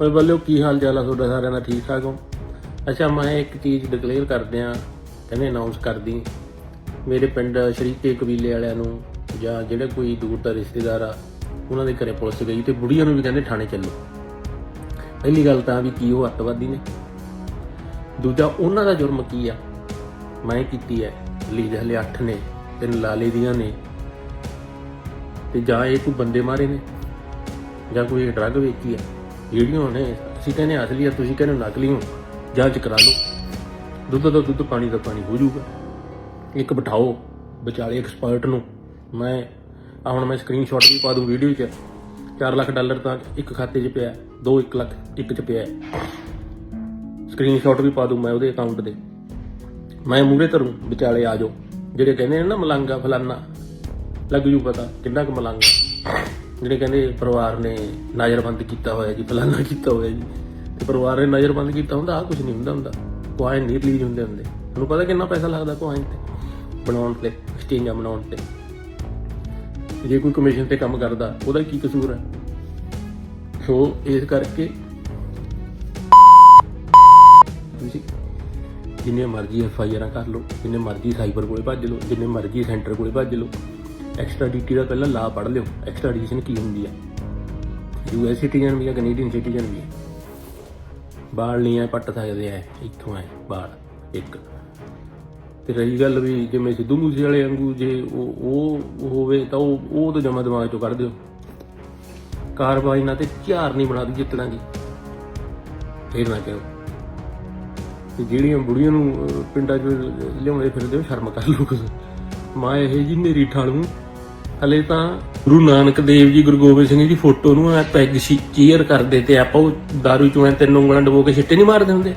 ਓਏ ਬੱਲਿਓ, ਕੀ ਹਾਲ ਚਾਲ ਆ ਤੁਹਾਡਾ? ਸਾਰਿਆਂ ਦਾ ਠੀਕ ਠਾਕ ਹੋ? ਅੱਛਾ, ਮੈਂ ਇੱਕ ਚੀਜ਼ ਡਿਕਲੇਅਰ ਕਰਦਿਆਂ ਕਹਿੰਦੇ ਅਨਾਉਂਸ ਕਰਦੀ। ਮੇਰੇ ਪਿੰਡ ਸ਼ਰੀਕੇ ਕਬੀਲੇ ਵਾਲਿਆਂ ਨੂੰ, ਜਾਂ ਜਿਹੜੇ ਕੋਈ ਦੂਰ ਦਾ ਰਿਸ਼ਤੇਦਾਰ ਆ, ਉਹਨਾਂ ਦੇ ਘਰੇ ਪੁਲਿਸ ਗਈ ਤੇ ਬੁੜੀਆਂ ਨੂੰ ਵੀ ਕਹਿੰਦੇ ਥਾਣੇ ਚੱਲੋ। ਪਹਿਲੀ ਗੱਲ ਤਾਂ ਵੀ ਕੀ ਉਹ ਅੱਤਵਾਦੀ ਨੇ। ਦੂਜਾ, ਉਹਨਾਂ ਦਾ ਜੁਰਮ ਕੀ ਆ? ਮੈਂ ਕੀਤੀ ਹੈ, ਲੀਜ ਹਲੇ 8 ਨੇ, ਤਿੰਨ ਲਾਲੇ ਦੀਆਂ ਨੇ। ਤੇ ਜਾਂ ਇਹ ਕੋਈ ਬੰਦੇ ਮਾਰੇ ਨੇ, ਜਾਂ ਕੋਈ ਡਰੱਗ ਵੇਚੀ ਆ? ਜਿਹੜੀਆਂ ਨੇ, ਅਸੀਂ ਕਹਿੰਦੇ ਅਸਲੀ ਆ ਤੁਸੀਂ ਕਹਿੰਦੇ ਨਕਲੀ ਹੋ, ਜਾਂਚ ਕਰਾ ਲਓ। ਦੁੱਧ ਦਾ ਦੁੱਧ, ਪਾਣੀ ਦਾ ਪਾਣੀ ਹੋ ਜਾਊਗਾ। ਇੱਕ ਬਿਠਾਓ, ਵਿਚਾਲੇ ਐਕਸਪਰਟ ਨੂੰ। ਮੈਂ ਆ ਹੁਣ ਮੈਂ ਸਕਰੀਨਸ਼ਾਟ ਵੀ ਪਾ ਦੂੰ ਵੀਡੀਓ 'ਚ। 4 ਲੱਖ ਡਾਲਰ ਤਾਂ ਇੱਕ ਖਾਤੇ 'ਚ ਪਿਆ 2 1 ਲੱਖ ਇੱਕ 'ਚ ਪਿਆ। ਸਕਰੀਨਸ਼ਾਟ ਵੀ ਪਾ ਦੂੰ ਮੈਂ ਉਹਦੇ ਅਕਾਊਂਟ ਦੇ। ਮੈਂ ਮੂਰੇ ਧਰੂੰ, ਵਿਚਾਲੇ ਆ ਜਾਓ। ਜਿਹੜੇ ਕਹਿੰਦੇ ਨੇ ਨਾ ਮਲੰਗਾ ਫਲਾਨਾ, ਲੱਗ ਜੂ ਪਤਾ ਕਿੰਨਾ ਕੁ ਮਲੰਗਾ। ਜਿਹੜੇ ਕਹਿੰਦੇ ਪਰਿਵਾਰ ਨੇ ਨਜ਼ਰਬੰਦ ਕੀਤਾ ਹੋਇਆ ਜੀ, ਫਲਾਨਾ ਕੀਤਾ ਹੋਇਆ ਜੀ। ਤੇ ਪਰਿਵਾਰ ਨੇ ਨਜ਼ਰਬੰਦ ਕੀਤਾ ਹੁੰਦਾ ਆ ਕੁਝ ਨਹੀਂ ਹੁੰਦਾ ਹੁੰਦਾ। ਕੁਆਇਨ ਨਹੀਂ ਰਿਲੀਜ਼ ਹੁੰਦੇ ਹੁੰਦੇ। ਤੁਹਾਨੂੰ ਪਤਾ ਕਿੰਨਾ ਪੈਸਾ ਲੱਗਦਾ ਕੁਆਇਨ ਤੇ? ਬਣਾਉਣ ਤੇ ਐਕਸਚੇਂਜਾਂ ਬਣਾਉਣ ਤੇ। ਜੇ ਕੋਈ ਕਮਿਸ਼ਨ ਤੇ ਕੰਮ ਕਰਦਾ, ਉਹਦਾ ਕੀ ਕਸੂਰ ਹੈ? ਸੋ, ਇਸ ਕਰਕੇ ਤੁਸੀਂ ਜਿੰਨੇ ਮਰਜ਼ੀ ਐਫ ਆਈ ਆਰਾਂ ਕਰ ਲਓ, ਜਿੰਨੇ ਮਰਜ਼ੀ ਸਾਈਬਰ ਕੋਲੇ ਭੱਜ ਲਓ, ਜਿੰਨੇ ਮਰਜ਼ੀ ਸੈਂਟਰ ਕੋਲੇ ਭੱਜ ਲਓ। ਐਕਸਟ੍ਰਾਡੀਟੀ ਦਾ ਪਹਿਲਾਂ ਲਾ ਪੜ੍ਹ ਲਿਓ। ਐਕਸਟ੍ਰਾਡੀਸ਼ਨ ਕੀ ਹੁੰਦੀ ਹੈ ਯੂ ਐਸ ਸਿਟੀਜ਼ਨ ਵੀ ਹੈ ਕੈਨੇਡੀਅਨ ਸਿਟੀਜ਼ਨ ਵੀ ਹੈ ਬਾਲ ਨਹੀਂ ਆ, ਪੱਟ ਸਕਦੇ ਆ, ਇੱਥੋਂ ਆ ਬਾਲ, ਇੱਕ। ਤੇ ਰਹੀ ਗੱਲ ਵੀ ਜਿਵੇਂ ਸਿੱਧੂ ਮੂਸੇ ਵਾਲੇ ਵਾਂਗੂ ਜੇ ਉਹ ਉਹ ਹੋਵੇ ਤਾਂ ਉਹ ਉਹ ਤਾਂ ਜਮਾ ਦਿਮਾਗ ਚੋਂ ਕੱਢ ਦਿਓ। ਕਾਰਵਾਈ ਨਾਲ ਤੇ ਝਾਰ ਨਹੀਂ ਬਣਾ ਦੀ ਜਿੱਤਣਾ ਜੀ ਫੇਰ ਨਾ ਕਹੋ ਤੇ ਜਿਹੜੀਆਂ ਬੁੜੀਆਂ ਨੂੰ ਪਿੰਡਾਂ 'ਚ ਲਿਆਉਂਦੇ ਫਿਰਦੇ ਹੋ, ਸ਼ਰਮ ਕਰ ਲੋ ਕੁਝ ਮਾਂ ਇਹ ਜੀ ਮੇਰੀ ਠਾਲੂ। ਹਲੇ ਤਾਂ ਗੁਰੂ ਨਾਨਕ ਦੇਵ ਜੀ, ਗੁਰੂ ਗੋਬਿੰਦ ਸਿੰਘ ਜੀ ਫੋਟੋ ਨੂੰ ਐ ਪੈਗ ਚੀਅਰ ਕਰਦੇ ਤੇ ਆਪਾਂ ਉਹ ਦਾਰੂ ਚੋਂ ਤਿੰਨ ਉਂਗਲਾਂ ਡਬੋ ਕੇ ਛਿੱਟੇ ਨਹੀਂ ਮਾਰਦੇ ਹੁੰਦੇ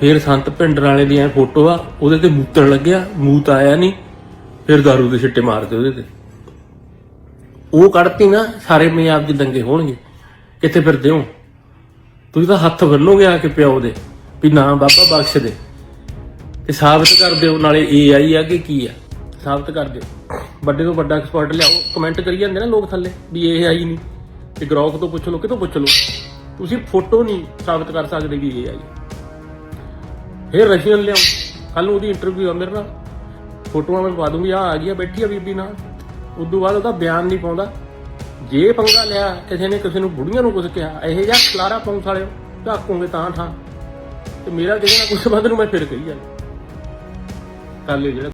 ਫਿਰ ਸੰਤ ਪਿੰਡਰ ਵਾਲੇ ਦੀ ਐ ਫੋਟੋ ਆ, ਉਹਦੇ ਤੇ ਮੂਤਣ ਲੱਗਿਆ, ਮੂਤ ਆਇਆ ਨਹੀਂ ਫਿਰ ਦਾਰੂ ਦੇ ਛਿੱਟੇ ਮਾਰਦੇ ਉਹਦੇ ਤੇ। ਉਹ ਕੱਢਤੀ ਨਾ, ਸਾਰੇ ਪੰਜਾਬ ਦੇ ਦੰਗੇ ਹੋਣਗੇ। ਕਿੱਥੇ ਫਿਰਦੇ ਹੋ? ਤੁਸੀਂ ਤਾਂ ਹੱਥ ਬੰਨੋਗੇ ਆ ਕੇ ਪਿਓ ਦੇ, ਵੀ ਨਾ ਬਾਬਾ ਬਖਸ਼ ਦੇ। ਤੇ ਸਾਬਤ ਕਰ ਦਿਓ, ਨਾਲੇ ਏ ਆਈ ਆ ਕਿ ਕੀ ਆ? ਸਾਬਤ ਕਰ ਦਿਓ। ਵੱਡੇ ਤੋਂ ਵੱਡਾ ਐਕਸਪਰਟ ਲਿਆਓ ਕਮੈਂਟ ਕਰੀ ਜਾਂਦੇ ਨਾ ਲੋਕ ਥੱਲੇ ਵੀ ਇਹ ਆਈ ਨਹੀਂ। ਤੇ ਗ੍ਰੋਕ ਤੋਂ ਪੁੱਛ ਲਓ ਕਿਤੋਂ ਪੁੱਛ ਲਓ? ਤੁਸੀਂ ਫੋਟੋ ਨਹੀਂ ਸਾਬਤ ਕਰ ਸਕਦੇ ਵੀ ਇਹ ਆਈ। ਫਿਰ ਰਸ਼ੀਅਨ ਲਿਆਓ ਕੱਲ ਉਹਦੀ ਇੰਟਰਵਿਊ ਆ ਮੇਰੇ ਨਾਲ। ਫੋਟੋਆਂ ਮੈਂ ਪਾ ਦੂੰਗੀ ਆ ਆ ਗਈ ਆ, ਬੈਠੀ ਆ ਬੀਬੀ ਨਾਲ। ਉਦੋਂ ਬਾਅਦ ਉਹਦਾ ਬਿਆਨ ਨਹੀਂ ਪਾਉਂਦਾ। ਜੇ ਪੰਗਾ ਲਿਆ, ਕਿਸੇ ਨੇ ਕਿਸੇ ਨੂੰ ਬੁੜੀਆਂ ਨੂੰ ਕੁਝ ਕਿਹਾ, ਇਹੋ ਜਿਹਾ ਖਲਾਰਾ ਪਾਉਂ ਸਾਲਿਓ ਝਾਕੋਗੇ ਤਾਂ ਠਾਂ। ਤੇ ਮੇਰਾ ਕਿਸੇ ਨਾਲ ਕੁਝ ਸੰਬੰਧ ਨੂੰ ਮੈਂ ਫਿਰ ਕਹੀ ਜਾਂਦਾ। ਕਰ ਜਿਹੜਾ